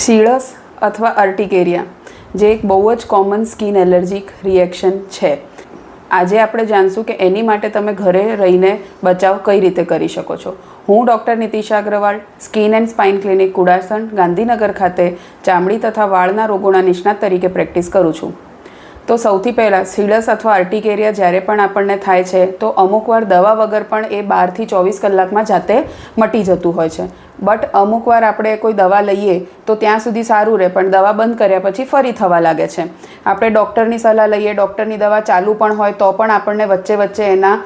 શીળસ અથવા અર્ટિકેરિયા, જે એક બહુ જ કોમન સ્કિન એલર્જીક રિએક્શન છે. આજે આપણે જાણશું કે એની માટે તમે ઘરે રહીને બચાવ કઈ રીતે કરી શકો છો. હું doctor Nitisha Agarwal, skin and spine clinic Kudasan, Gandhinagar ખાતે ચામડી તથા વાળના રોગોના નિષ્ણાત તરીકે પ્રેક્ટિસ કરું છું. તો સૌથી પહેલાં સીડસ અથવા અર્ટિકેરિયા જ્યારે પણ આપણને થાય છે, તો અમુકવાર દવા વગર પણ એ બારથી ચોવીસ કલાકમાં જાતે મટી જતું હોય છે. બટ અમુક વાર આપણે કોઈ દવા લઈએ તો ત્યાં સુધી સારું રહે, પણ દવા બંધ કર્યા પછી ફરી થવા લાગે છે. આપણે ડૉક્ટરની સલાહ લઈએ, ડૉક્ટરની દવા ચાલુ પણ હોય તો પણ આપણને વચ્ચે વચ્ચે એના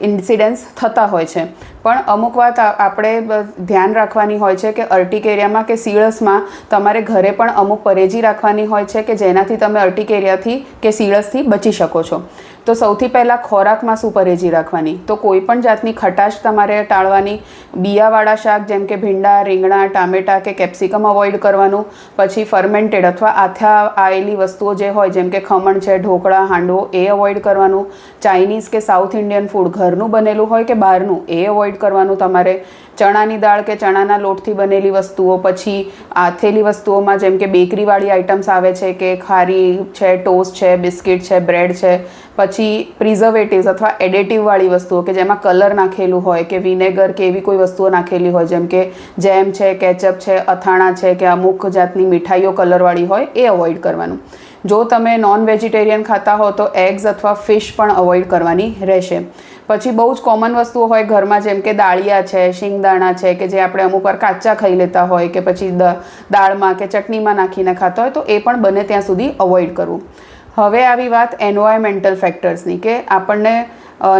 ઇન્સિડન્સ થતા હોય છે. પણ અમુક વાત આપણે ધ્યાન રાખવાની હોય છે કે અર્ટિક એરિયામાં કે સીળસમાં તમારે ઘરે પણ અમુક પરેજી રાખવાની હોય છે કે જેનાથી તમે અર્ટિક એરિયાથી કે સીળસથી બચી શકો છો. તો સૌથી પહેલાં ખોરાકમાં શું પરેજી રાખવાની? તો કોઈ પણ જાતની ખટાશ તમારે ટાળવાની. બિયાવાળા શાક, જેમ કે ભીંડા, રીંગણા, ટામેટા કે કેપ્સિકમ અવોઇડ કરવાનું. પછી ફર્મેન્ટેડ અથવા આથા આવેલી વસ્તુઓ જે હોય, જેમ કે ખમણ છે, ઢોકળા, હાંડવો, એ અવોઇડ કરવાનું. ચાઇનીઝ કે સાઉથ ઇન્ડિયન ફૂડ ઘરનું બનેલું હોય કે બહારનું, એ અવોઇડ કરવાનું તમારે. ચણાની દાળ કે ચણાના લોટથી બનેલી વસ્તુઓ, પછી આથેલી વસ્તુઓમાં જેમ કે બેકરીવાળી આઇટમ્સ આવે છે, કે ખારી છે, ટોસ્ટ છે, બિસ્કિટ છે, બ્રેડ છે પછી પ્રિઝર્વેટિવ્સ અથવા એડેટિવવાળી વસ્તુઓ કે જેમાં કલર નાખેલું હોય કે વિનેગર કે એવી કોઈ વસ્તુઓ નાખેલી હોય, જેમ કે જેમ છે કેચઅપ છે, અથાણા છે કે અમુક જાતની મીઠાઈઓ કલરવાળી હોય, એ અવોઇડ કરવાનું. જો તમે નોન વેજીટેરિયન ખાતા હો તો એગ્સ અથવા ફિશ પણ અવોઇડ કરવાની રહેશે. પછી બહુ જ કોમન વસ્તુઓ હોય ઘરમાં, જેમ કે દાળિયા છે, શિંગદાણા છે કે જે આપણે અમુક વાર કાચા ખાઈ લેતા હોય કે પછી દાળમાં કે ચટણીમાં નાખીને ખાતા હોય તો એ પણ બને ત્યાં સુધી અવોઇડ કરવું. હવે આવી વાત એન્વાયરમેન્ટલ ફેક્ટર્સની કે આપણને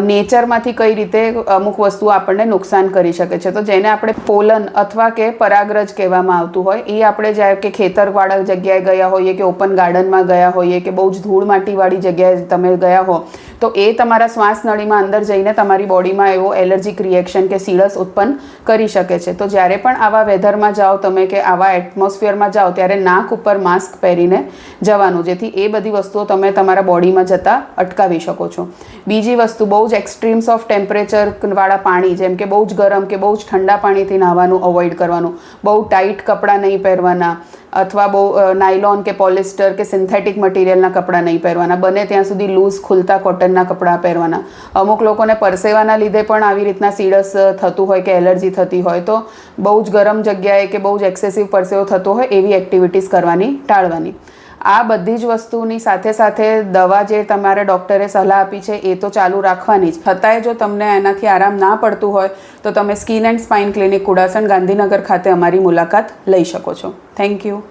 નેચરમાંથી કઈ રીતે અમુક વસ્તુઓ આપણને નુકસાન કરી શકે છે. તો જેને આપણે પોલન અથવા કે પરાગરજ કહેવામાં આવતું હોય એ આપણે જ્યારે કે ખેતરવાળા જગ્યાએ ગયા હોઈએ કે ઓપન ગાર્ડનમાં ગયા હોઈએ કે બહુ જ ધૂળ માટીવાળી જગ્યાએ તમે ગયા હો તો એ તમારા શ્વાસ નળીમાં અંદર જઈને તમારી બોડીમાં એવો એલર્જીક રિએક્શન કે સીળસ ઉત્પન્ન કરી શકે છે. તો જ્યારે પણ આવા વેધરમાં જાઓ તમે કે આવા એટમોસ્ફિયરમાં જાઓ, ત્યારે નાક ઉપર માસ્ક પહેરીને જવાનું, જેથી એ બધી વસ્તુઓ તમે તમારા બોડીમાં જતાં અટકાવી શકો છો. બીજી વસ્તુ બહુ જ એક્સ્ટ્રીમ્સ ઓફ ટેમ્પરેચર વાળા પાણી, જેમ કે બહુ જ ગરમ કે બહુ જ ઠંડા પાણીથી નાહવાનું અવોઇડ કરવાનું. બહુ ટાઈટ કપડાં નહીં પહેરવાના અથવા બહુ નાયલોન કે પોલિસ્ટર કે સિન્થેટિક મટીરિયલના કપડાં નહીં પહેરવાના. બને ત્યાં સુધી લૂઝ ખુલતા કોટનના કપડાં પહેરવાના. અમુક લોકોને પરસેવાના લીધે પણ આવી રીતના સીડસ થતું હોય કે એલર્જી થતી હોય, તો બહુ જ ગરમ જગ્યાએ કે બહુ જ એક્સેસિવ પરસેવો થતો હોય એવી એક્ટિવિટીઝ કરવાની ટાળવાની. આ બધી જ વસ્તુની સાથે સાથે દવા જે તમારે ડૉક્ટરે સલાહ આપી છે, એ તો ચાલુ રાખવાની જ. છતાંય જો તમને એનાથી આરામ ના પડતું હોય, તો તમે skin and spine clinic Kudasan Gandhinagar ખાતે અમારી મુલાકાત લઈ શકો છો. Thank you